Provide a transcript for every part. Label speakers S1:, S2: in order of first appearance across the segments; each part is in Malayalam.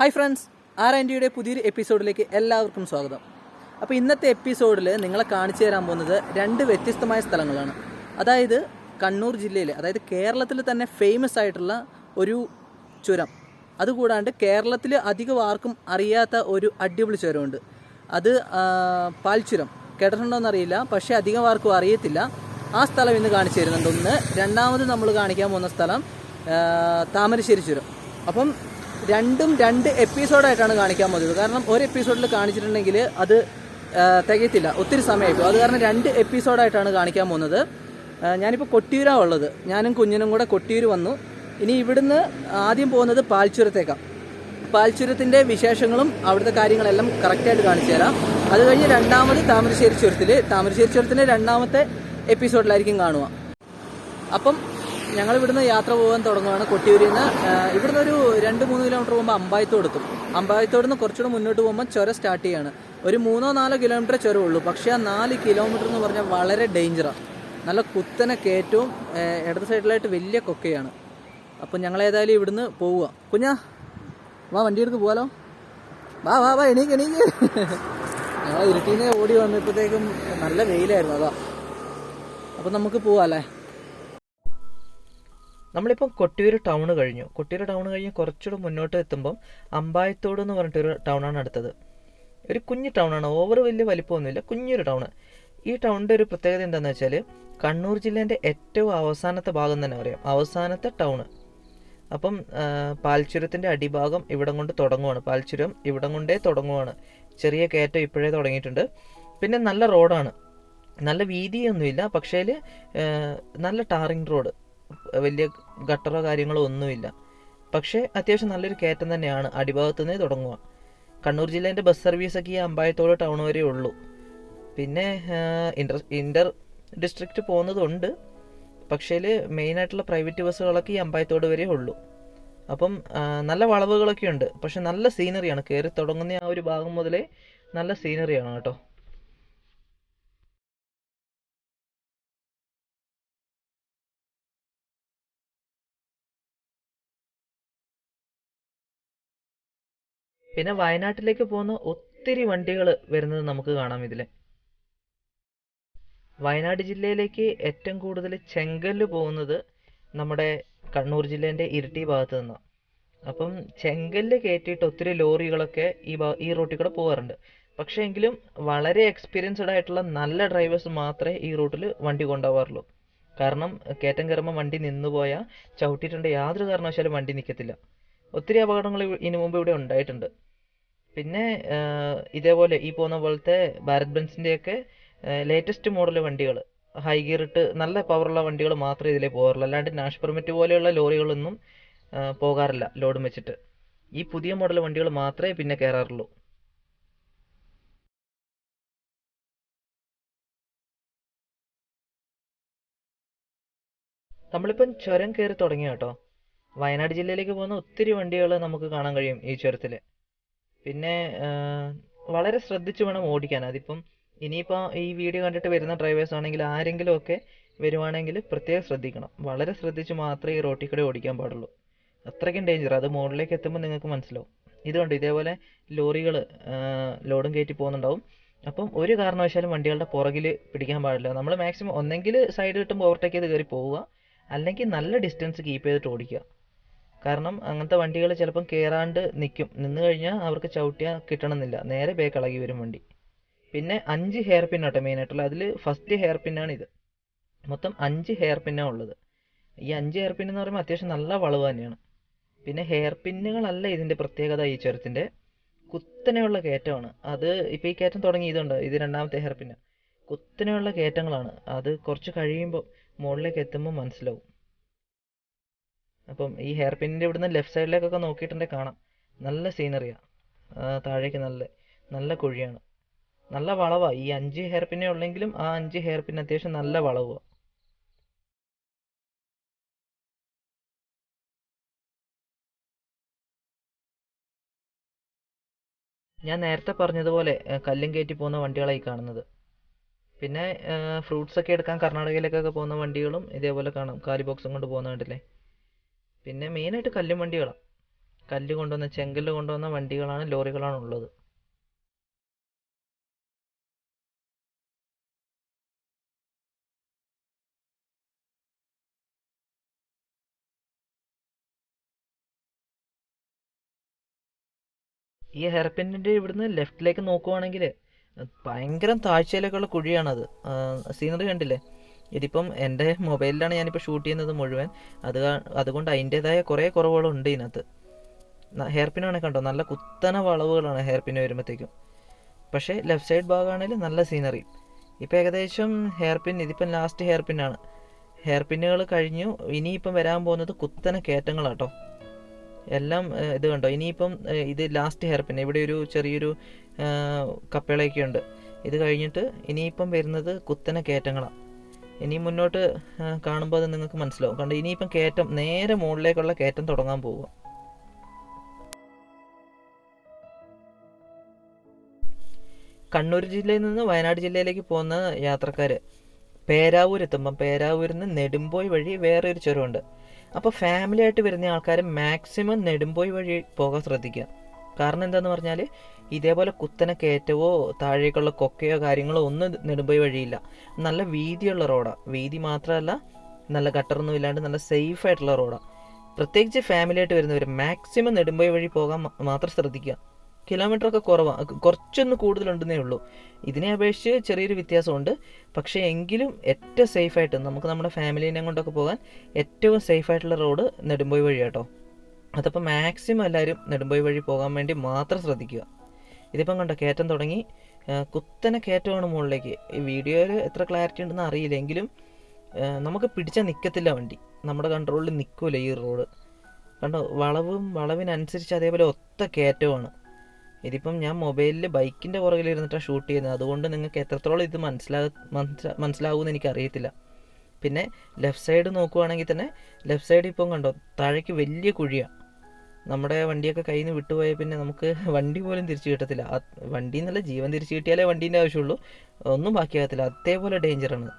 S1: ഹായ് ഫ്രണ്ട്സ് ആർ ആൻഡിയുടെ പുതിയൊരു എപ്പിസോഡിലേക്ക് എല്ലാവർക്കും സ്വാഗതം. അപ്പോൾ ഇന്നത്തെ എപ്പിസോഡിൽ നിങ്ങളെ കാണിച്ചു തരാൻ പോകുന്നത് രണ്ട് വ്യത്യസ്തമായ സ്ഥലങ്ങളാണ്. അതായത് കണ്ണൂർ ജില്ലയിൽ അതായത് കേരളത്തിൽ തന്നെ ഫേമസ് ആയിട്ടുള്ള ഒരു ചുരം. അതുകൂടാണ്ട് കേരളത്തിൽ അധികം ആർക്കും അറിയാത്ത ഒരു അടിപൊളി ചുരമുണ്ട്. അത് പാൽച്ചുരം. കേട്ടിട്ടുണ്ടോയെന്ന് അറിയില്ല പക്ഷേ അധികം ആർക്കും അറിയത്തില്ല. ആ സ്ഥലം ഇന്ന് കാണിച്ചു തരുന്നുണ്ട്. ഒന്ന് രണ്ടാമത് നമ്മൾ കാണിക്കാൻ പോകുന്ന സ്ഥലം താമരശ്ശേരി ചുരം. അപ്പം രണ്ടും രണ്ട് എപ്പിസോഡായിട്ടാണ് കാണിക്കാൻ പോകുന്നത് കാരണം ഒരു എപ്പിസോഡിൽ കാണിച്ചിട്ടുണ്ടെങ്കിൽ അത് തികയത്തില്ല. ഒത്തിരി സമയമായിട്ടു. അത് കാരണം രണ്ട് എപ്പിസോഡായിട്ടാണ് കാണിക്കാൻ പോകുന്നത്. ഞാനിപ്പോൾ കൊട്ടിയൂരാണ് ഉള്ളത്. ഞാനും കുഞ്ഞിനും കൂടെ കൊട്ടിയൂർ വന്നു. ഇനി ഇവിടുന്ന് ആദ്യം പോകുന്നത് പാൽച്ചുരത്തേക്കാണ് പാൽച്ചുരത്തിന്റെ വിശേഷങ്ങളും അവിടുത്തെ കാര്യങ്ങളെല്ലാം കറക്റ്റായിട്ട് കാണിച്ചു തരാം. അത് കഴിഞ്ഞ് രണ്ടാമത് താമരശ്ശേരി ചുരത്തിൽ താമരശ്ശേരി ചുരത്തിന്റെ രണ്ടാമത്തെ എപ്പിസോഡിലായിരിക്കും കാണുക. അപ്പം ഞങ്ങൾ ഇവിടുന്ന് യാത്ര പോകാൻ തുടങ്ങുകയാണ് കൊട്ടിയൂരിൽ നിന്ന് ഇവിടുന്ന് ഒരു രണ്ട് മൂന്ന് കിലോമീറ്റർ പോകുമ്പോൾ അമ്പായത്തോട് എത്തും. അമ്പായത്തോട് നിന്ന് കുറച്ചുകൂടെ മുന്നോട്ട് പോകുമ്പോൾ ചുരം സ്റ്റാർട്ട് ചെയ്യാണ്. ഒരു മൂന്നോ നാലോ കിലോമീറ്റർ ചുരം ഉള്ളൂ. പക്ഷേ ആ നാല് കിലോമീറ്റർ എന്ന് പറഞ്ഞാൽ വളരെ ഡേഞ്ചറാണ് നല്ല കുത്തനെ കയറ്റവും ഇടത് സൈഡിലായിട്ട് വലിയ കൊക്കയാണ്. അപ്പം ഞങ്ങൾ ഏതായാലും ഇവിടുന്ന് പോവുക. കുഞ്ഞാ വാ വണ്ടി എടുക്ക് പോകാലോ വാ വാ വാ എണീക്ക് എണീക്ക്. ഞങ്ങൾ ഇരുട്ടീനെ ഓടി വന്നപ്പോഴത്തേക്കും നല്ല വെയിലായിരുന്നു അതാ. അപ്പം നമുക്ക് പോവാം അല്ലേ
S2: നമ്മളിപ്പം കൊട്ടിയൂർ ടൗൺ കഴിഞ്ഞു. കൊട്ടിയൂർ ടൗൺ കഴിഞ്ഞ് കുറച്ചുകൂടെ മുന്നോട്ട് എത്തുമ്പം അമ്പായത്തോട് എന്ന് പറഞ്ഞിട്ടൊരു ടൗണാണ് അടുത്തത്. ഒരു കുഞ്ഞു ടൗണാണ് ഓവർ വലിയ വലിപ്പമൊന്നുമില്ല. കുഞ്ഞൊരു ടൗണ് ഈ ടൗണിന്റെ ഒരു പ്രത്യേകത എന്താണെന്ന് വെച്ചാൽ കണ്ണൂർ ജില്ലേന്റെ ഏറ്റവും അവസാനത്തെ ഭാഗം തന്നെ പറയാം. അവസാനത്തെ ടൗണ് അപ്പം പാൽച്ചുരത്തിന്റെ അടിഭാഗം ഇവിടം കൊണ്ട് തുടങ്ങുവാണ്. പാൽച്ചുരം ഇവിടം കൊണ്ടേ തുടങ്ങുവാണ്. ചെറിയ കയറ്റം ഇപ്പോഴേ തുടങ്ങിയിട്ടുണ്ട്. പിന്നെ നല്ല റോഡാണ് നല്ല വീതിയൊന്നുമില്ല. പക്ഷേ നല്ല ടാറിങ് റോഡ് വലിയ ഗട്ടറോ കാര്യങ്ങളോ ഒന്നുമില്ല. പക്ഷേ അത്യാവശ്യം നല്ലൊരു കയറ്റം തന്നെയാണ് അടിഭാഗത്തു നിന്നേ തുടങ്ങുക. കണ്ണൂർ ജില്ലേന്റെ ബസ് സർവീസൊക്കെ ഈ അമ്പായത്തോട് ടൗൺ വരെ ഉള്ളൂ. പിന്നെ ഇന്റർ ഇന്റർ ഡിസ്ട്രിക്റ്റ് പോകുന്നതുണ്ട്. പക്ഷേ മെയിനായിട്ടുള്ള പ്രൈവറ്റ് ബസ്സുകളൊക്കെ ഈ അമ്പായത്തോട് വരെ ഉള്ളൂ. അപ്പം നല്ല വളവുകളൊക്കെ ഉണ്ട് പക്ഷെ നല്ല സീനറിയാണ്. കയറി തുടങ്ങുന്ന ആ ഒരു ഭാഗം മുതലേ നല്ല സീനറിയാണ് കേട്ടോ. പിന്നെ വയനാട്ടിലേക്ക് പോകുന്ന ഒത്തിരി വണ്ടികൾ വരുന്നത് നമുക്ക് കാണാം ഇതിൽ വയനാട് ജില്ലയിലേക്ക് ഏറ്റവും കൂടുതൽ ചെങ്കല്ല് പോകുന്നത് നമ്മുടെ കണ്ണൂർ ജില്ലേന്റെ ഇരിട്ടി ഭാഗത്ത് നിന്നാണ് അപ്പം ചെങ്കല്ല് കയറ്റിയിട്ട് ഒത്തിരി ലോറികളൊക്കെ ഈ ഈ റൂട്ടിൽ കൂടെ പോകാറുണ്ട്. പക്ഷേ എങ്കിലും വളരെ എക്സ്പീരിയൻസ്ഡ് ആയിട്ടുള്ള നല്ല ഡ്രൈവേഴ്സ് മാത്രമേ ഈ റൂട്ടിൽ വണ്ടി കൊണ്ടുപോകാറുള്ളൂ. കാരണം കയറ്റം കയറുമ്പോൾ വണ്ടി നിന്നുപോയാൽ ചവിട്ടിയിട്ടുണ്ട്. യാതൊരു കാരണവശാലും വണ്ടി നിൽക്കത്തില്ല. ഒത്തിരി അപകടങ്ങൾ ഇനി മുമ്പ് ഇവിടെ ഉണ്ടായിട്ടുണ്ട്. പിന്നെ ഇതേപോലെ ഈ പോകുന്ന പോലത്തെ ഭാരത് ബെൻസിന്റെയൊക്കെ ലേറ്റസ്റ്റ് മോഡൽ വണ്ടികൾ. ഹൈ ഗിയർ ഇട്ട് നല്ല പവറുള്ള വണ്ടികൾ മാത്രമേ ഇതിലേ പോകാറുള്ളൂ. അല്ലാണ്ട് നാഷ് പെർമിറ്റ് പോലെയുള്ള ലോറികളൊന്നും പോകാറില്ല ലോഡും വെച്ചിട്ട്. ഈ പുതിയ മോഡൽ വണ്ടികൾ മാത്രമേ പിന്നെ കയറാറുള്ളൂ. നമ്മളിപ്പം ചുരം കയറി തുടങ്ങി കേട്ടോ വയനാട് ജില്ലയിലേക്ക് പോകുന്ന ഒത്തിരി വണ്ടികൾ നമുക്ക് കാണാൻ കഴിയും ഈ ചുരത്തിൽ പിന്നെ വളരെ ശ്രദ്ധിച്ചു വേണം ഓടിക്കാൻ. അതിപ്പം ഇനിയിപ്പോൾ ഈ വീഡിയോ കണ്ടിട്ട് വരുന്ന ഡ്രൈവേഴ്സ് ആണെങ്കിൽ ആരെങ്കിലും ഒക്കെ വരുവാണെങ്കിൽ പ്രത്യേകം ശ്രദ്ധിക്കണം. വളരെ ശ്രദ്ധിച്ച് മാത്രമേ ഈ റോട്ടിൽ കൂടെ ഓടിക്കാൻ പാടുള്ളൂ. അത്രയ്ക്കും ഡേഞ്ചർ അത് മുകളിലേക്ക് എത്തുമ്പോൾ നിങ്ങൾക്ക് മനസ്സിലാവും. ഇതുകൊണ്ട് ഇതേപോലെ ലോറികൾ ലോഡും കയറ്റി പോകുന്നുണ്ടാവും. അപ്പം ഒരു കാരണവശാലും വണ്ടികളുടെ പുറകിൽ പിടിക്കാൻ പാടില്ല. നമ്മൾ മാക്സിമം ഒന്നെങ്കിൽ സൈഡ് കിട്ടുമ്പോൾ ഓവർടേക്ക് ചെയ്ത് കയറി പോവുക. അല്ലെങ്കിൽ നല്ല ഡിസ്റ്റൻസ് കീപ്പ് ചെയ്തിട്ട് ഓടിക്കുക. കാരണം അങ്ങനത്തെ വണ്ടികൾ ചിലപ്പം കയറാണ്ട് നിൽക്കും നിന്ന് കഴിഞ്ഞാൽ അവർക്ക് ചവിട്ടിയാൽ കിട്ടണമെന്നില്ല. നേരെ ബേക്ക് ഇളകി വരും വണ്ടി. പിന്നെ അഞ്ച് ഹെയർ പിൻ ആട്ടോ മെയിനായിട്ടുള്ള അതിൽ ഫസ്റ്റ് ഹെയർ പിന്നാണ് ഇത്. മൊത്തം അഞ്ച് ഹെയർ പിന്നാണ് ഉള്ളത്. ഈ അഞ്ച് ഹെയർ പിൻ എന്ന് പറയുമ്പോൾ അത്യാവശ്യം നല്ല വളവ് തന്നെയാണ്. പിന്നെ ഹെയർ പിന്നുകളല്ല ഇതിന്റെ പ്രത്യേകത ഈ ചുരത്തിന്റെ കുത്തനെയുള്ള കയറ്റമാണ്. അത് ഇപ്പോൾ ഈ കയറ്റം തുടങ്ങി. ഇതുണ്ട്? ഇത് രണ്ടാമത്തെ ഹെയർ പിന്നാണ് കുത്തനെയുള്ള കയറ്റങ്ങളാണ്. അത് കുറച്ച് കഴിയുമ്പോൾ മുകളിലേക്ക് എത്തുമ്പോൾ മനസ്സിലാവും. അപ്പം ഈ ഹെയർ പിന്നിന്റെ ഇവിടുന്ന് ലെഫ്റ്റ് സൈഡിലേക്കൊക്കെ നോക്കിയിട്ടുണ്ടെങ്കിൽ കാണാം. നല്ല സീനറിയാണ് താഴേക്ക് നല്ല നല്ല കുഴിയാണ്. നല്ല വളവാണ് ഈ അഞ്ച് ഹെയർ പിന്നേ ഉള്ളെങ്കിലും ആ അഞ്ച് ഹെയർ പിൻ അത്യാവശ്യം നല്ല വളവുമാണ് ഞാൻ നേരത്തെ പറഞ്ഞതുപോലെ കല്ലും കയറ്റി പോകുന്ന വണ്ടികളായി കാണുന്നത്. പിന്നെ ഫ്രൂട്ട്സ് ഒക്കെ എടുക്കാൻ കർണാടകയിലേക്കൊക്കെ പോകുന്ന വണ്ടികളും ഇതേപോലെ കാണാം. കാലി ബോക്സും കൊണ്ട് പോകുന്ന കണ്ടില്ലേ? പിന്നെ മെയിനായിട്ട് കല്ലും വണ്ടികളാണ് കല്ല് കൊണ്ടുവന്ന ചെങ്കല്ല് കൊണ്ടുവന്ന വണ്ടികളാണ് ലോറികളാണ് ഉള്ളത്. ഈ ഹെർപ്പിന്റെ ഇവിടുന്ന് ലെഫ്റ്റിലേക്ക് നോക്കുവാണെങ്കിൽ ഭയങ്കര താഴ്ചയിലേക്കുള്ള കുഴിയാണത്. സീനറി കണ്ടില്ലേ? ഇതിപ്പം എന്റെ മൊബൈലിലാണ് ഞാനിപ്പോൾ ഷൂട്ട് ചെയ്യുന്നത് മുഴുവൻ. അത് അതുകൊണ്ട് അതിന്റെതായ കുറേ കുറവുകളുണ്ട് ഇതിനകത്ത്. ഹെയർ കണ്ടോ? നല്ല കുത്തന വളവുകളാണ് ഹെയർ പിന്ന് വരുമ്പോഴത്തേക്കും. പക്ഷേ ലെഫ്റ്റ് സൈഡ് ഭാഗമാണെങ്കിൽ നല്ല സീനറി ഇപ്പം ഏകദേശം ഹെയർ പിൻ ഇതിപ്പം ലാസ്റ്റ് ഹെയർ പിന്നാണ് ഹെയർ പിന്നുകൾ കഴിഞ്ഞു. ഇനിയിപ്പം വരാൻ പോകുന്നത് കുത്തന കയറ്റങ്ങളാട്ടോ. എല്ലാം ഇത് കണ്ടോ? ഇനിയിപ്പം ഇത് ലാസ്റ്റ് ഹെയർ പിൻ ഇവിടെ ഒരു ചെറിയൊരു കപ്പിളയൊക്കെ ഉണ്ട്. ഇത് കഴിഞ്ഞിട്ട് ഇനിയിപ്പം വരുന്നത് കുത്തന കയറ്റങ്ങളാണ് ഇനി മുന്നോട്ട് കാണുമ്പോൾ അത് നിങ്ങൾക്ക് മനസ്സിലാവും. കണ്ട് ഇനിയിപ്പം കയറ്റം നേരെ മുകളിലേക്കുള്ള കയറ്റം തുടങ്ങാൻ പോവുക. കണ്ണൂർ ജില്ലയിൽ നിന്ന് വയനാട് ജില്ലയിലേക്ക് പോകുന്ന യാത്രക്കാർ പേരാവൂർ എത്തുമ്പം പേരാവൂരിൽ നിന്ന് നെടുമ്പോയി വഴി വേറെ ഒരു ചുരമുണ്ട്. അപ്പോൾ ഫാമിലി ആയിട്ട് വരുന്ന ആൾക്കാർ മാക്സിമം നെടുമ്പോയി വഴി പോകാൻ ശ്രദ്ധിക്കുക. കാരണം എന്താന്ന് പറഞ്ഞാൽ ഇതേപോലെ കുത്തനെ കയറ്റവോ താഴേക്കുള്ള കൊക്കയോ കാര്യങ്ങളോ ഒന്നും നെടുമ്പോയി വഴിയില്ല. നല്ല വീതിയുള്ള റോഡാണ് വീതി മാത്രമല്ല നല്ല ഗട്ടറൊന്നും ഇല്ലാണ്ട് നല്ല സേഫ് ആയിട്ടുള്ള റോഡാണ് പ്രത്യേകിച്ച് ഫാമിലി ആയിട്ട് വരുന്നവർ മാക്സിമം നെടുമ്പോയി വഴി പോകാൻ മാത്രം ശ്രദ്ധിക്കുക. കിലോമീറ്റർ ഒക്കെ കുറവാണ് കുറച്ചൊന്ന് കൂടുതലുണ്ടെന്നേ ഉള്ളൂ. ഇതിനെ അപേക്ഷിച്ച് ചെറിയൊരു വ്യത്യാസമുണ്ട്. പക്ഷേ എങ്കിലും ഏറ്റവും സേഫായിട്ട് നമുക്ക് നമ്മുടെ ഫാമിലീനെ കൊണ്ടൊക്കെ പോകാൻ ഏറ്റവും സേഫായിട്ടുള്ള റോഡ് നെടുമ്പോയി വഴി കേട്ടോ അതപ്പോൾ മാക്സിമം എല്ലാവരും നെടുമ്പോയി വഴി പോകാൻ വേണ്ടി മാത്രം ശ്രദ്ധിക്കുക. ഇതിപ്പം കണ്ടോ കയറ്റം തുടങ്ങി. കുത്തനെ കയറ്റമാണ് മുകളിലേക്ക്. ഈ വീഡിയോയിൽ എത്ര ക്ലാരിറ്റി ഉണ്ടെന്ന് അറിയില്ലെങ്കിലും നമുക്ക് പിടിച്ചാൽ നിൽക്കത്തില്ല വണ്ടി. നമ്മുടെ കൺട്രോളിൽ നിൽക്കില്ല ഈ റോഡ് കണ്ടോ വളവും വളവിനനുസരിച്ച് അതേപോലെ ഒത്ത കയറ്റമാണ്. ഇതിപ്പം ഞാൻ മൊബൈലിൽ ബൈക്കിന്റെ പുറകിൽ ഇരുന്നിട്ടാണ് ഷൂട്ട് ചെയ്യുന്നത്. അതുകൊണ്ട് നിങ്ങൾക്ക് എത്രത്തോളം ഇത് മനസ്സിലാ മനസ്സിലാ മനസ്സിലാവുമെന്ന് എനിക്ക് അറിയത്തില്ല പിന്നെ ലെഫ്റ്റ് സൈഡ് നോക്കുവാണെങ്കിൽ തന്നെ ലെഫ്റ്റ് സൈഡ് ഇപ്പം കണ്ടോ താഴേക്ക് വലിയ കുഴിയാണ് നമ്മുടെ വണ്ടിയൊക്കെ കയ്യിൽ നിന്ന് വിട്ടുപോയാൽ പിന്നെ നമുക്ക് വണ്ടി പോലും തിരിച്ചു കിട്ടത്തില്ല. വണ്ടി എന്നല്ല ജീവൻ തിരിച്ചു കിട്ടിയാലേ വണ്ടീന്റെ ആവശ്യമുള്ളൂ. ഒന്നും ബാക്കിയാകത്തില്ല. അതേപോലെ ഡേഞ്ചറാണ്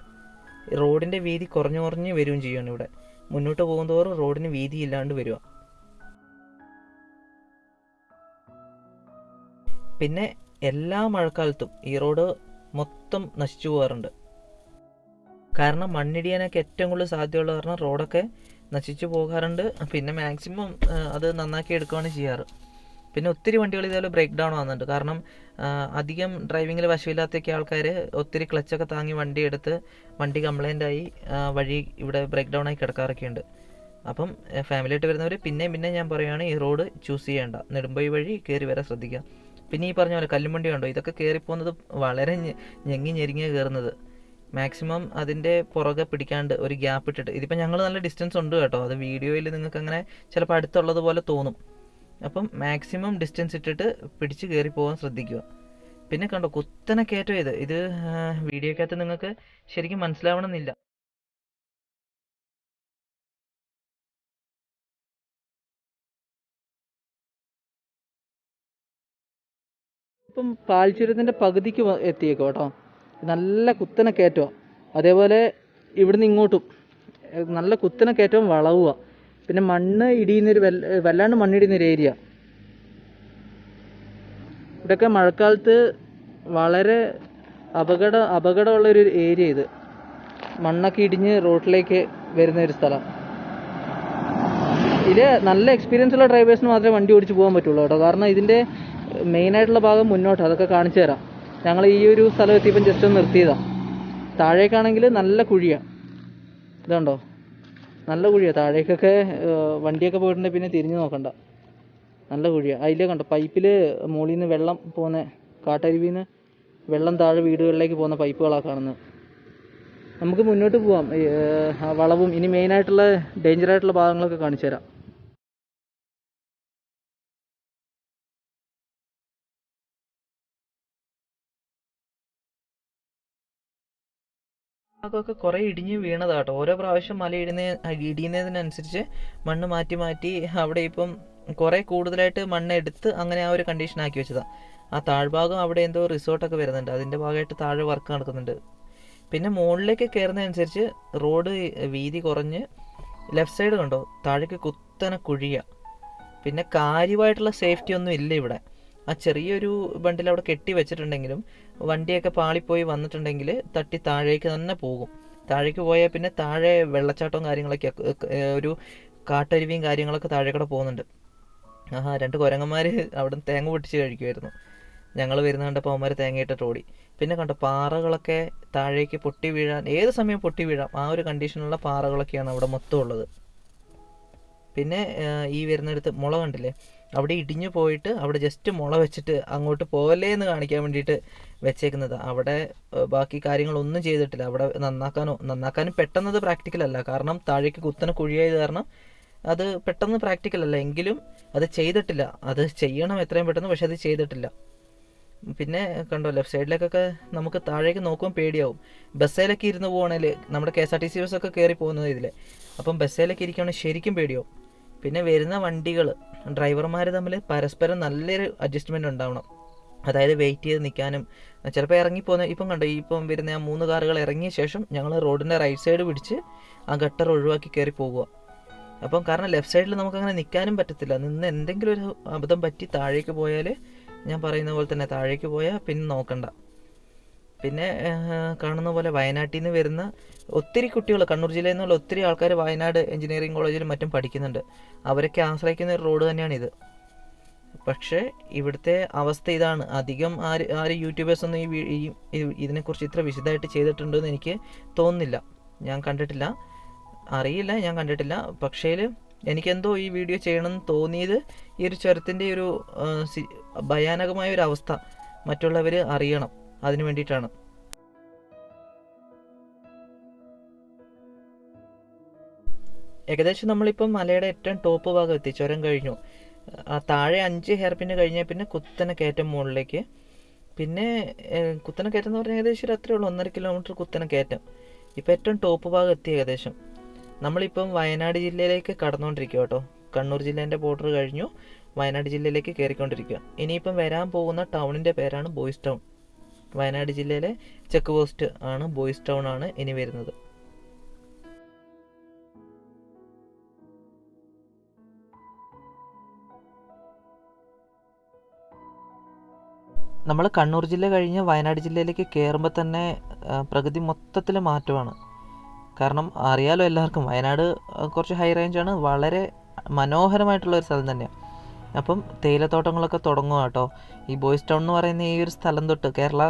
S2: റോഡിന്റെ വീതി കുറഞ്ഞു കുറഞ്ഞ് വരികയും ചെയ്യുകയാണ് ഇവിടെ. മുന്നോട്ട് പോകുന്തോറും റോഡിന് വീതി ഇല്ലാണ്ട് വരിക. പിന്നെ എല്ലാ മഴക്കാലത്തും ഈ റോഡ് മൊത്തം നശിച്ചു പോകാറുണ്ട്. കാരണം മണ്ണിടിയാനൊക്കെ ഏറ്റവും കൂടുതൽ സാധ്യതയുള്ള കാരണം റോഡൊക്കെ നശിച്ചു പോകാറുണ്ട്. പിന്നെ മാക്സിമം അത് നന്നാക്കി എടുക്കുകയാണ് ചെയ്യാറ്. പിന്നെ ഒത്തിരി വണ്ടികൾ ഇതേപോലെ ബ്രേക്ക് ഡൗൺ ആവുന്നുണ്ട്. കാരണം അധികം ഡ്രൈവിങ്ങിൽ വശമില്ലാത്തൊക്കെ ആൾക്കാർ ഒത്തിരി ക്ലച്ചൊക്കെ താങ്ങി വണ്ടി എടുത്ത് വണ്ടി കംപ്ലൈന്റ് ആയി വഴി ഇവിടെ ബ്രേക്ക് ഡൗൺ ആയി കിടക്കാറൊക്കെ ഉണ്ട്. അപ്പം ഫാമിലിയായിട്ട് വരുന്നവർ പിന്നെയും പിന്നെ ഞാൻ പറയുകയാണ് ഈ റോഡ് ചൂസ് ചെയ്യേണ്ട. നെടുമ്പൊഴി വഴി കയറി വരാൻ ശ്രദ്ധിക്കുക. പിന്നെ ഈ പറഞ്ഞ പോലെ കല്ലുമണ്ടി ഉണ്ടോ ഇതൊക്കെ കയറിപ്പോകുന്നത് വളരെ ഞെങ്ങി ഞെരിങ്ങി കയറുന്നത് മാക്സിമം അതിന്റെ പുറകെ പിടിക്കാണ്ട് ഒരു ഗ്യാപ്പ് ഇട്ടിട്ട്. ഇതിപ്പോൾ ഞങ്ങൾ നല്ല ഡിസ്റ്റൻസ് ഉണ്ട് കേട്ടോ. അത് വീഡിയോയിൽ നിങ്ങൾക്ക് അങ്ങനെ ചിലപ്പോൾ അടുത്തുള്ളത് പോലെ തോന്നും. അപ്പം മാക്സിമം ഡിസ്റ്റൻസ് ഇട്ടിട്ട് പിടിച്ച് കയറി പോകാൻ ശ്രദ്ധിക്കുക. പിന്നെ കണ്ടോ കുത്തനെ കയറ്റം ഇത്. ഇത് വീഡിയോക്കകത്ത് നിങ്ങൾക്ക് ശരിക്കും മനസ്സിലാവണമെന്നില്ല.
S1: ഇപ്പം പാൽച്ചുരത്തിന്റെ പകുതിക്ക് എത്തിയേക്കോ കേട്ടോ നല്ല കുത്തനെ കയറ്റമാണ് അതേപോലെ ഇവിടുന്ന് ഇങ്ങോട്ടും. നല്ല കുത്തനെ കയറ്റവും വളവുക. പിന്നെ മണ്ണ് ഇടിയുന്നൊരു വല്ലാണ്ട് മണ്ണിടിയുന്നൊരു ഏരിയ ഇവിടെയൊക്കെ മഴക്കാലത്ത് വളരെ അപകട അപകടമുള്ളൊരു ഏരിയ ഇത്. മണ്ണൊക്കെ ഇടിഞ്ഞ് റോഡിലേക്ക് വരുന്ന ഒരു സ്ഥലം. ഇത് നല്ല എക്സ്പീരിയൻസ് ഉള്ള ഡ്രൈവേഴ്സിന് മാത്രമേ വണ്ടി ഓടിച്ച് പോകാൻ പറ്റുള്ളൂ കേട്ടോ. കാരണം ഇതിന്റെ മെയിനായിട്ടുള്ള ഭാഗം മുന്നോട്ട്. അതൊക്കെ കാണിച്ചു തരാം. ഞങ്ങൾ ഈ ഒരു സ്ഥലം എത്തിയപ്പം ജസ്റ്റ് ഒന്ന് നിർത്തിയതാണ് താഴേക്കാണെങ്കിൽ നല്ല കുഴിയാണ് ഇതുണ്ടോ? നല്ല കുഴിയാണ് താഴേക്കൊക്കെ വണ്ടിയൊക്കെ പോയിട്ടുണ്ടെങ്കിൽ പിന്നെ തിരിഞ്ഞു നോക്കണ്ട. നല്ല കുഴിയാണ് അതിലേ കണ്ടോ പൈപ്പിൽ മുകളിൽ നിന്ന് വെള്ളം പോകുന്ന കാട്ടരുവിയിൽ നിന്ന് വെള്ളം താഴെ വീടുകളിലേക്ക് പോകുന്ന പൈപ്പുകളാണ് കാണുന്നത്. നമുക്ക് മുന്നോട്ട് പോവാം. വളവും ഇനി മെയിനായിട്ടുള്ള ഡേഞ്ചർ ആയിട്ടുള്ള ഭാഗങ്ങളൊക്കെ കാണിച്ചു തരാം
S2: ഭാഗമൊക്കെ കുറേ ഇടിഞ്ഞ് വീണതാട്ടോ. ഓരോ പ്രാവശ്യം മല ഇടുന്ന ഇടിയുന്നതിനനുസരിച്ച് മണ്ണ് മാറ്റി മാറ്റി അവിടെ ഇപ്പം കുറേ കൂടുതലായിട്ട് മണ്ണ് എടുത്ത് അങ്ങനെ ആ ഒരു കണ്ടീഷൻ ആക്കി വെച്ചതാണ് ആ താഴ്ഭാഗം അവിടെ എന്തോ റിസോർട്ടൊക്കെ വരുന്നുണ്ട്. അതിന്റെ ഭാഗമായിട്ട് താഴെ വർക്ക് നടക്കുന്നുണ്ട്. പിന്നെ മുകളിലേക്ക് കയറുന്നതനുസരിച്ച് റോഡ് വീതി കുറഞ്ഞ് ലെഫ്റ്റ് സൈഡ് കണ്ടോ? താഴേക്ക് കുത്തനെ കുഴിയ. പിന്നെ കാര്യമായിട്ടുള്ള സേഫ്റ്റി ഒന്നും ഇല്ല ഇവിടെ. ആ ചെറിയൊരു ബണ്ടിൽ അവിടെ കെട്ടി വെച്ചിട്ടുണ്ടെങ്കിലും വണ്ടിയൊക്കെ പാളിപ്പോയി വന്നിട്ടുണ്ടെങ്കിൽ തട്ടി താഴേക്ക് തന്നെ പോകും. താഴേക്ക് പോയാൽ പിന്നെ താഴെ വെള്ളച്ചാട്ടവും കാര്യങ്ങളൊക്കെ ഒരു കാട്ടരുവിയും കാര്യങ്ങളൊക്കെ താഴെ കൂടെ പോകുന്നുണ്ട്. ആഹാ രണ്ട് കുരങ്ങന്മാർ അവിടെ തേങ്ങ പൊട്ടിച്ച് കഴിക്കുമായിരുന്നു ഞങ്ങൾ വരുന്ന കണ്ടപ്പോൾ അവന്മാർ തേങ്ങയിട്ടിട്ട് ഓടി. പിന്നെ കണ്ട പാറകളൊക്കെ താഴേക്ക് പൊട്ടി വീഴാൻ ഏത് സമയം പൊട്ടി വീഴാം ആ ഒരു കണ്ടീഷനുള്ള പാറകളൊക്കെയാണ് അവിടെ മൊത്തം ഉള്ളത്. പിന്നെ ഈ വരുന്നിടത്ത് മുള കണ്ടില്ലേ? അവിടെ ഇടിഞ്ഞു പോയിട്ട് അവിടെ ജസ്റ്റ് മുള വെച്ചിട്ട് അങ്ങോട്ട് പോകല്ലേ എന്ന് കാണിക്കാൻ വേണ്ടിയിട്ട് വെച്ചേക്കുന്നത്. അവിടെ ബാക്കി കാര്യങ്ങളൊന്നും ചെയ്തിട്ടില്ല. അവിടെ നന്നാക്കാനോ നന്നാക്കാനും പെട്ടെന്നത് പ്രാക്ടിക്കൽ അല്ല. കാരണം താഴേക്ക് കുത്തനെ കുഴിയായത് കാരണം അത് പെട്ടെന്ന് പ്രാക്ടിക്കൽ അല്ല. എങ്കിലും അത് ചെയ്തിട്ടില്ല. അത് ചെയ്യണം എത്രയും പെട്ടെന്ന് പക്ഷെ അത് ചെയ്തിട്ടില്ല. പിന്നെ കണ്ടോ ലെഫ്റ്റ് സൈഡിലേക്കൊക്കെ നമുക്ക് താഴേക്ക് നോക്കുമ്പോൾ പേടിയാവും. ബസ്സിലൊക്കെ ഇരുന്ന് പോകണേൽ നമ്മുടെ K S R T C ബസ്സൊക്കെ കയറി പോകുന്നത് ഇതിലെ. അപ്പം ബസ്സിലൊക്കെ ഇരിക്കുകയാണെങ്കിൽ ശരിക്കും പേടിയാവും. പിന്നെ വരുന്ന വണ്ടികൾ ഡ്രൈവർമാർ തമ്മിൽ പരസ്പരം നല്ലൊരു അഡ്ജസ്റ്റ്മെന്റ് ഉണ്ടാവണം. അതായത് വെയിറ്റ് ചെയ്ത് നിൽക്കാനും ചിലപ്പോൾ ഇറങ്ങിപ്പോകുന്ന ഇപ്പം കണ്ടോ ഇപ്പം വരുന്ന ആ മൂന്ന് കാറുകൾ ഇറങ്ങിയ ശേഷം ഞങ്ങൾ റോഡിന്റെ റൈറ്റ് സൈഡ് പിടിച്ച് ആ ഗട്ടർ ഒഴിവാക്കി കയറി പോകുക അപ്പം കാരണം ലെഫ്റ്റ് സൈഡിൽ നമുക്കങ്ങനെ നിൽക്കാനും പറ്റത്തില്ല. നിന്ന് എന്തെങ്കിലും ഒരു അബദ്ധം പറ്റി താഴേക്ക് പോയാൽ ഞാൻ പറയുന്ന പോലെ തന്നെ താഴേക്ക് പോയാൽ പിന്നെ നോക്കണ്ട. പിന്നെ കാണുന്ന പോലെ വയനാട്ടിൽ നിന്ന് വരുന്ന ഒത്തിരി കുട്ടികൾ കണ്ണൂർ ജില്ലയിൽ നിന്നുള്ള ഒത്തിരി ആൾക്കാർ വയനാട് എഞ്ചിനീയറിംഗ് കോളേജിലും മറ്റും പഠിക്കുന്നുണ്ട്. അവരൊക്കെ ആശ്രയിക്കുന്ന ഒരു റോഡ് തന്നെയാണിത്. പക്ഷേ ഇവിടുത്തെ അവസ്ഥ ഇതാണ്. അധികം ആര് ആര് യൂട്യൂബേഴ്സ് ഒന്നും ഈ ഇതിനെക്കുറിച്ച് ഇത്ര വിശദമായിട്ട് ചെയ്തിട്ടുണ്ടെന്ന് എനിക്ക് തോന്നുന്നില്ല. ഞാൻ കണ്ടിട്ടില്ല. അറിയില്ല ഞാൻ കണ്ടിട്ടില്ല. പക്ഷേ എനിക്കെന്തോ ഈ വീഡിയോ ചെയ്യണമെന്ന് തോന്നിയത് ഈ ഒരു ചുരത്തിന്റെ ഒരു ഭയാനകമായ ഒരു അവസ്ഥ മറ്റുള്ളവർ അറിയണം. അതിന് വേണ്ടിയിട്ടാണ്. ഏകദേശം നമ്മളിപ്പം മലയുടെ ഏറ്റവും ടോപ്പ് ഭാഗം എത്തി. ചുരം കഴിഞ്ഞു. ആ താഴെ അഞ്ച് ഹെയർ പിന്ന് കഴിഞ്ഞാൽ പിന്നെ കുത്തനെ കയറ്റം മുകളിലേക്ക്. പിന്നെ കുത്തനെ കയറ്റം എന്ന് പറഞ്ഞാൽ ഏകദേശം ഒരു അത്രേ ഉള്ളൂ. ഒന്നര കിലോമീറ്റർ കുത്തനെ കയറ്റം. ഇപ്പം ഏറ്റവും ടോപ്പ് ഭാഗം എത്തി ഏകദേശം. നമ്മളിപ്പം വയനാട് ജില്ലയിലേക്ക് കടന്നുകൊണ്ടിരിക്കുക കേട്ടോ. കണ്ണൂർ ജില്ലേന്റെ ബോർഡർ കഴിഞ്ഞു. വയനാട് ജില്ലയിലേക്ക് കയറിക്കൊണ്ടിരിക്കുക ഇനിയിപ്പം വരാൻ പോകുന്ന ടൗണിന്റെ പേരാണ് ബോയ്സ് ടൗൺ വയനാട് ജില്ലയിലെ ചെക്ക് പോസ്റ്റ് ആണ് ബോയ്സ് ടൗൺ ആണ് ഇനി വരുന്നത്. നമ്മൾ കണ്ണൂർ ജില്ല കഴിഞ്ഞ് വയനാട് ജില്ലയിലേക്ക് കയറുമ്പോൾ തന്നെ പ്രകൃതി മൊത്തത്തിൽ മാറ്റമാണ്. കാരണം അറിയാലോ എല്ലാവർക്കും വയനാട് കുറച്ച് ഹൈ റേഞ്ചാണ് വളരെ മനോഹരമായിട്ടുള്ള ഒരു സ്ഥലം തന്നെയാണ്. അപ്പം തേയിലത്തോട്ടങ്ങളൊക്കെ തുടങ്ങുക കേട്ടോ. ഈ ബോയ്സ് ടൗൺ എന്ന് പറയുന്ന ഈ ഒരു സ്ഥലം തൊട്ട് കേരള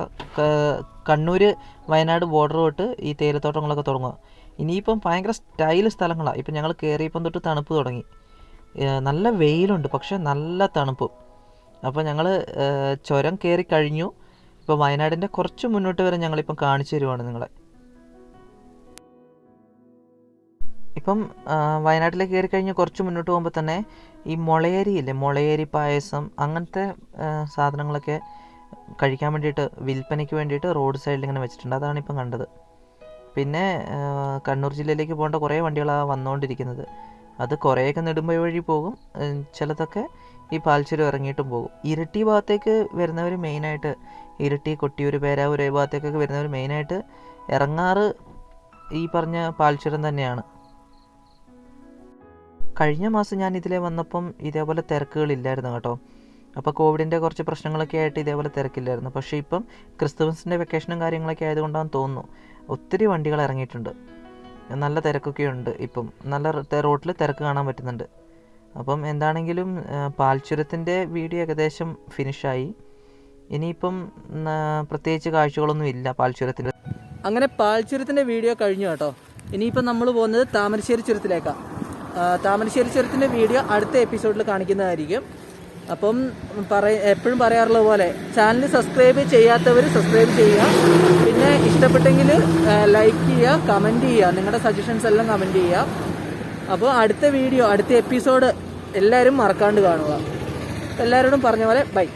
S2: കണ്ണൂർ വയനാട് ബോർഡർ തൊട്ട് ഈ തേയിലത്തോട്ടങ്ങളൊക്കെ തുടങ്ങുക ഇനിയിപ്പം ഭയങ്കര സ്റ്റൈൽ സ്ഥലങ്ങളാണ് ഇപ്പം ഞങ്ങൾ കയറിയപ്പം തൊട്ട് തണുപ്പ് തുടങ്ങി. നല്ല വെയിലുണ്ട് പക്ഷെ നല്ല തണുപ്പ്. അപ്പോൾ ഞങ്ങൾ ചുരം കയറി കഴിഞ്ഞു. ഇപ്പോൾ വയനാടിന്റെ കുറച്ച് മുന്നോട്ട് വരെ ഞങ്ങളിപ്പം കാണിച്ചു തരുവാണ് നിങ്ങളെ. ഇപ്പം വയനാട്ടിലേക്ക് കയറി കഴിഞ്ഞ് കുറച്ച് മുന്നോട്ട് പോകുമ്പോൾ തന്നെ ഈ മുളയരി ഇല്ലേ? മുളയരി പായസം അങ്ങനത്തെ സാധനങ്ങളൊക്കെ കഴിക്കാൻ വേണ്ടിയിട്ട് വിൽപ്പനയ്ക്ക് വേണ്ടിയിട്ട് റോഡ് സൈഡിൽ ഇങ്ങനെ വെച്ചിട്ടുണ്ട്. അതാണ് ഇപ്പം കണ്ടത്. പിന്നെ കണ്ണൂർ ജില്ലയിലേക്ക് പോകേണ്ട കുറേ വണ്ടികളാണ് വന്നുകൊണ്ടിരിക്കുന്നത് അത് കുറേയൊക്കെ നെടുമ്പ വഴി പോകും. ചിലതൊക്കെ ഈ പാൽച്ചുരം ഇറങ്ങിയിട്ടും പോകും. ഇരട്ടി ഭാഗത്തേക്ക് വരുന്നവർ മെയിനായിട്ട് ഇരട്ടി കൊട്ടിയൂർ പേരാവൂർ ഭാഗത്തേക്കൊക്കെ വരുന്നവർ മെയിനായിട്ട് ഇറങ്ങാറ് ഈ പറഞ്ഞ പാൽച്ചുരം തന്നെയാണ്. കഴിഞ്ഞ മാസം ഞാൻ ഇതിലെ വന്നപ്പം ഇതേപോലെ തിരക്കുകളില്ലായിരുന്നു കേട്ടോ. അപ്പോൾ കോവിഡിന്റെ കുറച്ച് പ്രശ്നങ്ങളൊക്കെ ആയിട്ട് ഇതേപോലെ തിരക്കില്ലായിരുന്നു. പക്ഷേ ഇപ്പം ക്രിസ്തുമസിന്റെ വെക്കേഷനും കാര്യങ്ങളൊക്കെ ആയതുകൊണ്ടാണെന്ന് തോന്നുന്നു. ഒത്തിരി വണ്ടികൾ ഇറങ്ങിയിട്ടുണ്ട്. നല്ല തിരക്കൊക്കെ ഉണ്ട് ഇപ്പം. നല്ല റോട്ടിൽ തിരക്ക് കാണാൻ പറ്റുന്നുണ്ട്. അപ്പം എന്താണെങ്കിലും പാൽച്ചുരത്തിന്റെ വീഡിയോ ഏകദേശം ഫിനിഷായി. ഇനിയിപ്പം പ്രത്യേകിച്ച് കാഴ്ചകളൊന്നും ഇല്ല പാൽച്ചുരത്തിന്റെ
S1: അങ്ങനെ പാൽച്ചുരത്തിന്റെ വീഡിയോ കഴിഞ്ഞു കേട്ടോ. ഇനിയിപ്പം നമ്മൾ പോകുന്നത് താമരശ്ശേരി ചുരത്തിലേക്കാണ് താമരശ്ശേരി ചുരത്തിന്റെ വീഡിയോ അടുത്ത എപ്പിസോഡിൽ കാണിക്കുന്നതായിരിക്കും. അപ്പം പറ എപ്പോഴും പറയാറുള്ള പോലെ ചാനൽ സബ്സ്ക്രൈബ് ചെയ്യാത്തവർ സബ്സ്ക്രൈബ് ചെയ്യുക. പിന്നെ ഇഷ്ടപ്പെട്ടെങ്കിൽ ലൈക്ക് ചെയ്യുക കമന്റ് ചെയ്യുക. നിങ്ങളുടെ സജഷൻസ് എല്ലാം കമന്റ് ചെയ്യുക. അപ്പോൾ അടുത്ത വീഡിയോ അടുത്ത എപ്പിസോഡ് എല്ലാവരും മറക്കാണ്ട് കാണുക. എല്ലാവരോടും പറഞ്ഞ പോലെ ബൈ